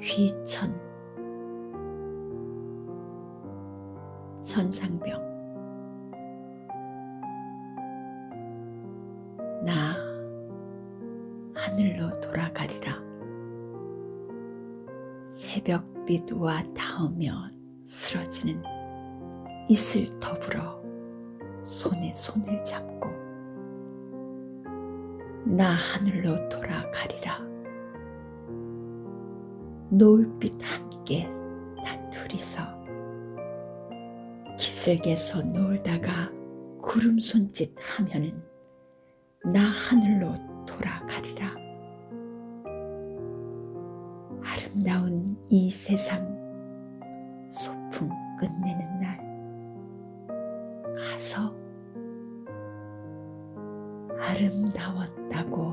귀천 천상병 나 하늘로 돌아가리라. 새벽빛 와 닿으며 쓰러지는 이슬 더불어 손에 손을 잡고 나 하늘로 돌아가리라 노을빛 함께 단 둘이서 기슭에서 놀다가 구름 손짓 하면은 나 하늘로 돌아가리라. 아름다운 이 세상 소풍 끝내는 날 가서 아름다웠다고